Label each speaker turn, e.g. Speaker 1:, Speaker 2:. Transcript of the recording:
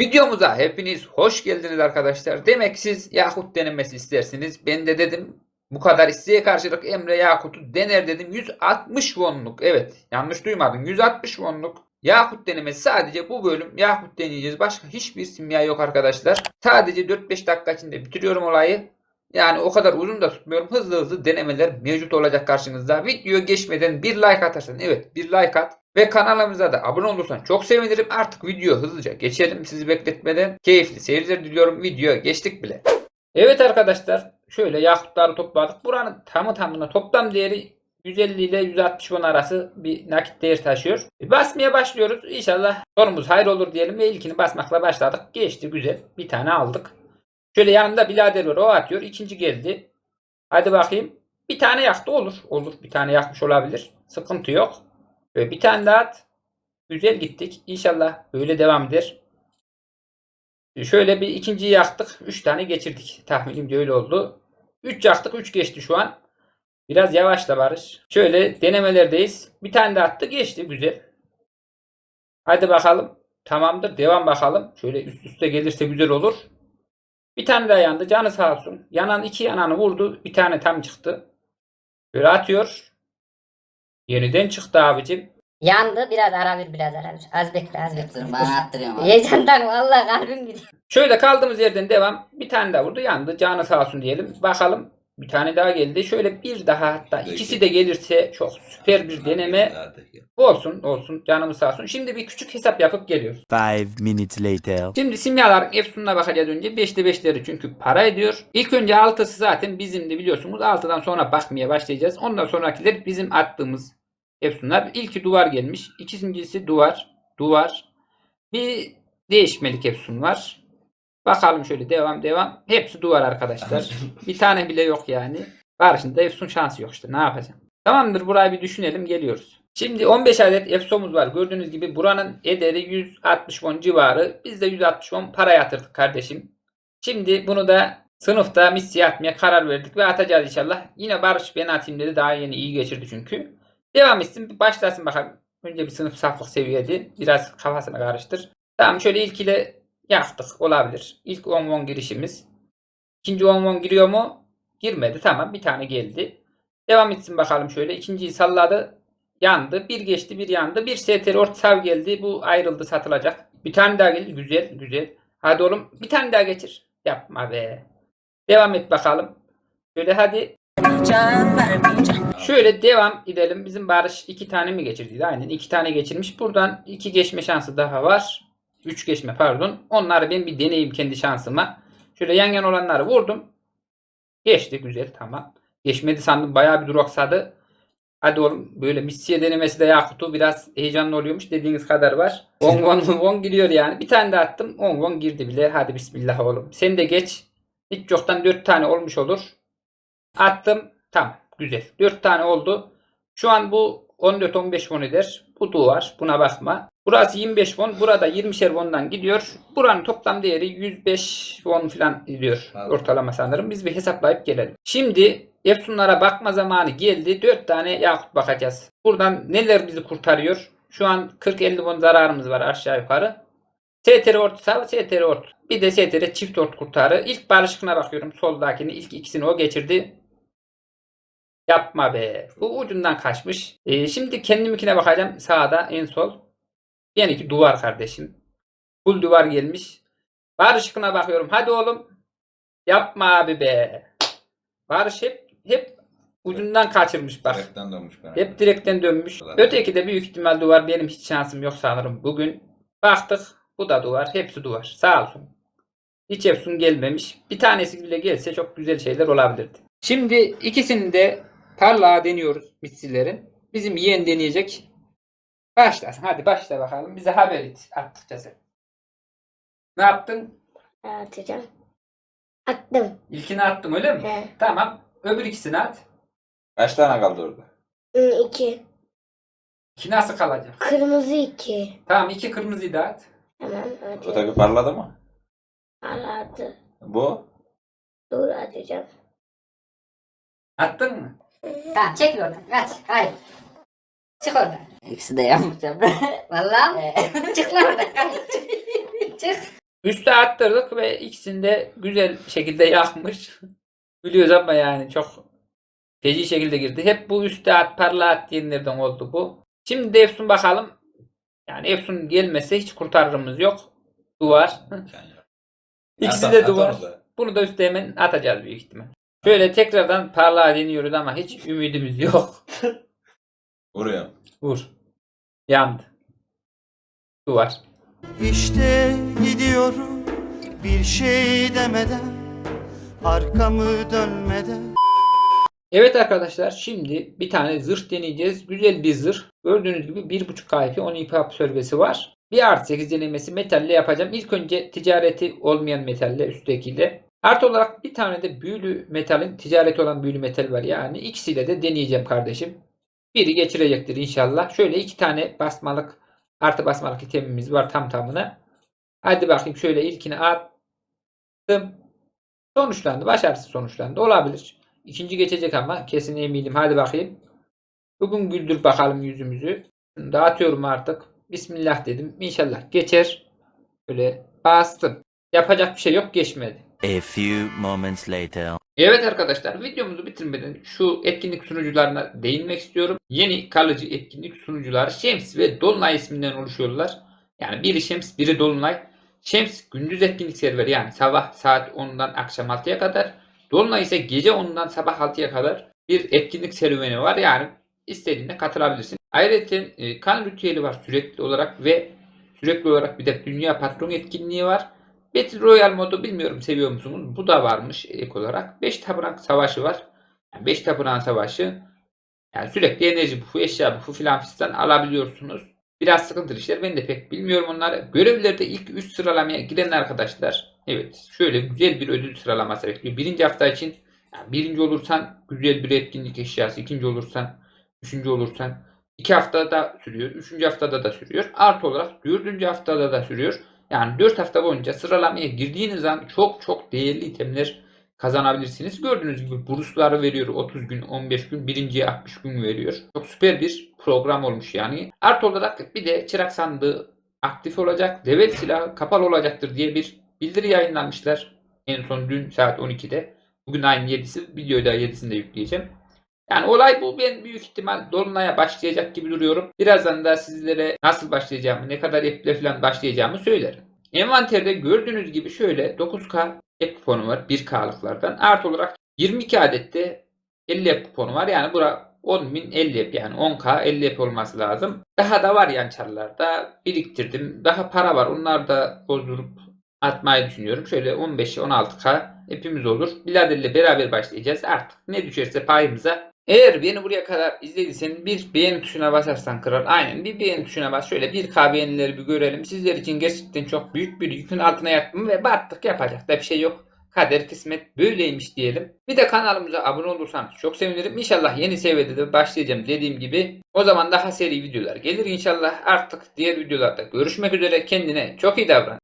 Speaker 1: Videomuza hepiniz hoş geldiniz arkadaşlar. Demek siz Yakut denemesi istersiniz. Ben de dedim bu kadar isteğe karşılık Emre Yakut'u dener dedim. 160 wonluk. Evet yanlış duymadın. 160 wonluk Yakut denemesi sadece bu bölüm Yakut deneyeceğiz. Başka hiçbir simya yok arkadaşlar. Sadece 4-5 dakika içinde bitiriyorum olayı. Yani o kadar uzun da tutmuyorum. Hızlı hızlı denemeler mevcut olacak karşınızda. Video geçmeden bir like atarsan evet bir like at. Ve kanalımıza da abone olursan çok sevinirim. Artık video hızlıca geçelim sizi bekletmeden. Keyifli seyirler diliyorum. Video geçtik bile. Evet arkadaşlar şöyle yakutları topladık. Buranın tamı tamına toplam değeri 150 ile 160 won arası bir nakit değer taşıyor. E, Basmaya başlıyoruz. İnşallah sonumuz hayır olur diyelim ve ilkini basmakla başladık. Geçti güzel. Bir tane aldık. Şöyle yanımda birader var o atıyor. İkinci geldi. Hadi bakayım. Bir tane yaktı olur. Olur. Bir tane yakmış olabilir. Sıkıntı yok. Böyle bir tane daha at. Güzel gittik. İnşallah böyle devam eder. Şöyle bir ikinciyi yaktık. Üç tane geçirdik. Tahminimce öyle oldu. Üç yaktık. Üç geçti şu an. Biraz yavaşla Barış. Şöyle denemelerdeyiz. Bir tane de attı. Geçti. Güzel. Hadi bakalım. Tamamdır. Devam bakalım. Şöyle üst üste gelirse güzel olur. Bir tane daha yandı. Canı sağ olsun. Yanan iki yananı vurdu. Bir tane tam çıktı. Böyle atıyor. Yeniden çıktı abicim.
Speaker 2: Yandı biraz ara bir biraz ara bir. Az bekle az bekle.
Speaker 3: Dur bana attırıyorum abi.
Speaker 2: Heyecandan vallahi kalbim gidiyor.
Speaker 1: Şöyle kaldığımız yerden devam. Bir tane daha vurdu. Yandı. Canı sağ olsun diyelim. Bakalım. Bir tane daha geldi. Şöyle bir daha hatta ikisi de gelirse çok süper bir deneme. Olsun olsun. Canımız sağ olsun. Şimdi bir küçük hesap yapıp geliyoruz.
Speaker 4: Five minutes later.
Speaker 1: Şimdi simyaların efsununa bakacağız önce. 5'te 5'leri çünkü para ediyor. İlk önce 6'sı zaten bizim de biliyorsunuz. 6'dan sonra bakmaya başlayacağız. Ondan sonrakiler bizim attığımız efsunlar. İlki duvar gelmiş. İkincisi duvar. Duvar. Bir değişmelik efsun var. Bakalım şöyle devam devam. Hepsi duvar arkadaşlar. bir tane bile yok yani. Karşında efsun şansı yok işte. Ne yapacağım? Tamamdır burayı bir düşünelim geliyoruz. Şimdi 15 adet efsomuz var. Gördüğünüz gibi buranın ederi 160 won civarı. Biz de 160 won para yatırdık kardeşim. Şimdi bunu da sınıfta misliye atmaya karar verdik ve atacağız inşallah. Yine Barış ben atayım dedi. Daha yeni iyi geçirdi çünkü. Devam etsin. Başlasın bakalım. Önce bir sınıf saflık seviyedi. Biraz kafasını karıştır. Tamam şöyle ilk ile yaptık. Olabilir. İlk 10 won girişimiz. İkinci 10 won giriyor mu? Girmedi. Tamam bir tane geldi. Devam etsin bakalım şöyle. İkinciyi salladı. Yandı. Bir geçti bir yandı. Bir STR orta sav geldi. Bu ayrıldı satılacak. Bir tane daha geldi. Güzel güzel. Hadi oğlum bir tane daha geçir. Yapma be. Devam et bakalım. Şöyle hadi. Şöyle devam edelim. Bizim Barış iki tane mi geçirdiydi? Aynen iki tane geçirmiş. Buradan iki geçme şansı daha var. Üç geçme pardon. Onları ben bir deneyeyim kendi şansıma. Şöyle yan yana olanları vurdum. Geçti güzel tamam. Geçmedi sandım bayağı bir duraksadı. Hadi oğlum böyle missiye denemesi de Yakut'u biraz heyecanlı oluyormuş. Dediğiniz kadar var. 10 won 10 won giriyor yani. Bir tane de attım. 10 won girdi bile. Hadi bismillah oğlum. Sen de geç. Hiç yoktan 4 tane olmuş olur. Attım. Tamam. Güzel. 4 tane oldu. Şu an bu 14-15 won eder. Bu duvar. Buna bakma. Burası 25 won. Burada 20'şer won'dan gidiyor. Buranın toplam değeri 105 won falan gidiyor.
Speaker 3: Anladım.
Speaker 1: Ortalama sanırım. Biz bir hesaplayıp gelelim. Şimdi Efsunlara bakma zamanı geldi. 4 tane yakut bakacağız. Buradan neler bizi kurtarıyor? Şu an 40-50 won zararımız var aşağı yukarı. STR ort sağ, STR ort. Bir de STR çift ort kurtarı. İlk barışıkına bakıyorum. Soldakini ilk ikisini o geçirdi. Yapma be. Bu ucundan kaçmış. Ee, şimdi kendiminkine bakacağım. Sağda en sol. Yani ki duvar kardeşim. Full duvar gelmiş. Barışıkına bakıyorum. Hadi oğlum. Yapma abi be. Barış hep hep ucundan kaçırmış bak.
Speaker 3: Direkten dönmüş bana.
Speaker 1: Hep direkten dönmüş.
Speaker 3: Ulan.
Speaker 1: Öteki de büyük ihtimal duvar. Benim hiç şansım yok sanırım bugün. Baktık. Bu da duvar. Hepsi duvar. Sağ olsun. Hiç Efsun gelmemiş. Bir tanesi bile gelse çok güzel şeyler olabilirdi. Şimdi ikisini de tarlağa deniyoruz mitsilerin. Bizim yeğen deneyecek. Başlasın. Hadi başla bakalım. Bize haber et. Attıkça sen. Ne yaptın?
Speaker 2: Atacağım. Attım.
Speaker 1: İlkini attım öyle mi?
Speaker 2: He.
Speaker 1: Tamam. Öbür ikisini at.
Speaker 3: Kaç tane kaldı orada?
Speaker 2: Hı, iki.
Speaker 1: İki nasıl kalacak?
Speaker 2: Kırmızı iki.
Speaker 1: Tamam iki kırmızıyı da at.
Speaker 2: Tamam hadi.
Speaker 3: Öteki parladı mı?
Speaker 2: Aladı.
Speaker 3: Bu?
Speaker 2: Dur atacağım.
Speaker 1: Attın mı?
Speaker 2: Tamam çek oradan. Kaç. Hayır. Çık oradan.
Speaker 3: İkisi de yanmış abi.
Speaker 2: Vallahi. Çık lan oradan. Çık.
Speaker 1: Üste attırdık ve ikisini de güzel şekilde yakmış. Biliyoruz ama yani çok feci şekilde girdi. Hep bu üste at parla at diyenlerden oldu bu. Şimdi de Efsun bakalım. Yani Efsun gelmese hiç kurtarırımız yok. Duvar. İkisi de duvar. Bunu da üste hemen atacağız büyük ihtimal. Şöyle tekrardan parlağa deniyoruz ama hiç ümidimiz yok.
Speaker 3: Vuruyorum.
Speaker 1: Vur. Yandı. Duvar.
Speaker 5: İşte gidiyorum bir şey demeden arkamı dönmeden
Speaker 1: Evet arkadaşlar şimdi bir tane zırh deneyeceğiz. Güzel bir zırh. Gördüğünüz gibi 1.5 IP 10 IP absorbesi var. Bir artı 8 denemesi metalle yapacağım. İlk önce ticareti olmayan metalle üsttekiyle. Artı olarak bir tane de büyülü metalin ticareti olan büyülü metal var. Yani ikisiyle de deneyeceğim kardeşim. Biri geçirecektir inşallah. Şöyle iki tane basmalık artı basmalık itemimiz var tam tamına. Hadi bakayım şöyle ilkini attım. Sonuçlandı. Başarısız sonuçlandı. Olabilir. İkinci geçecek ama kesin eminim. Hadi bakayım. Bugün güldür bakalım yüzümüzü. Şunu da atıyorum artık. Bismillah dedim. İnşallah geçer. Böyle bastım. Yapacak bir şey yok geçmedi.
Speaker 4: A few moments later.
Speaker 1: Evet arkadaşlar videomuzu bitirmeden şu etkinlik sunucularına değinmek istiyorum. Yeni kalıcı etkinlik sunucuları Şems ve Dolunay isminden oluşuyorlar. Yani biri Şems biri Dolunay. Şems gündüz etkinlik serveri yani sabah saat 10'dan akşam 6'ya kadar. Dolunay ise gece 10'dan sabah 6'ya kadar bir etkinlik serüveni var. Yani istediğinde katılabilirsin. Ayrıca e, kan ritüeli var sürekli olarak ve sürekli olarak bir de dünya patron etkinliği var. Battle Royale modu bilmiyorum seviyor musunuz? Bu da varmış ek olarak. 5 tapınak savaşı var. 5 tapınak savaşı. Yani sürekli enerji bufu, eşya bufu filan fistan alabiliyorsunuz. Biraz sıkıntılı işler. Ben de pek bilmiyorum onları. Görevlerde ilk 3 sıralamaya giren arkadaşlar. Evet şöyle güzel bir ödül sıralaması bekliyor. Birinci hafta için yani birinci olursan güzel bir etkinlik eşyası. ikinci olursan, üçüncü olursan iki haftada sürüyor. Üçüncü haftada da sürüyor. Artı olarak dördüncü haftada da sürüyor. Yani 4 hafta boyunca sıralamaya girdiğiniz an çok çok değerli itemler kazanabilirsiniz. Gördüğünüz gibi bursları veriyor 30 gün, 15 gün, birinciye 60 gün veriyor. Çok süper bir program olmuş yani. Artı olarak bir de çırak sandığı aktif olacak, level silahı kapalı olacaktır diye bir bildiri yayınlamışlar. En son dün saat 12'de. Bugün ayın 7'si, videoyu da 7'sinde yükleyeceğim. Yani olay bu. Ben büyük ihtimal Dolunay'a başlayacak gibi duruyorum. Birazdan da sizlere nasıl başlayacağımı, ne kadar eple falan başlayacağımı söylerim. Envanterde gördüğünüz gibi şöyle 9K app kuponu var 1K'lıklardan. Artı olarak 22 adette 50 app kuponu var. Yani bura 10.000 50 app yani 10K 50 app olması lazım. Daha da var yan çarlarda biriktirdim. Daha para var. Onları da bozdurup atmayı düşünüyorum. Şöyle 15-16K hepimiz olur. Bilader'le beraber başlayacağız. Artık ne düşerse payımıza eğer beni buraya kadar izlediysen bir beğeni tuşuna basarsan kral. Aynen bir beğeni tuşuna bas. Şöyle bir K beğenileri bir görelim. Sizler için gerçekten çok büyük bir yükün altına yattım ve battık yapacak da bir şey yok. Kader kısmet böyleymiş diyelim. Bir de kanalımıza abone olursanız çok sevinirim. İnşallah yeni seviyede de başlayacağım dediğim gibi. O zaman daha seri videolar gelir inşallah. Artık diğer videolarda görüşmek üzere. Kendine çok iyi davran.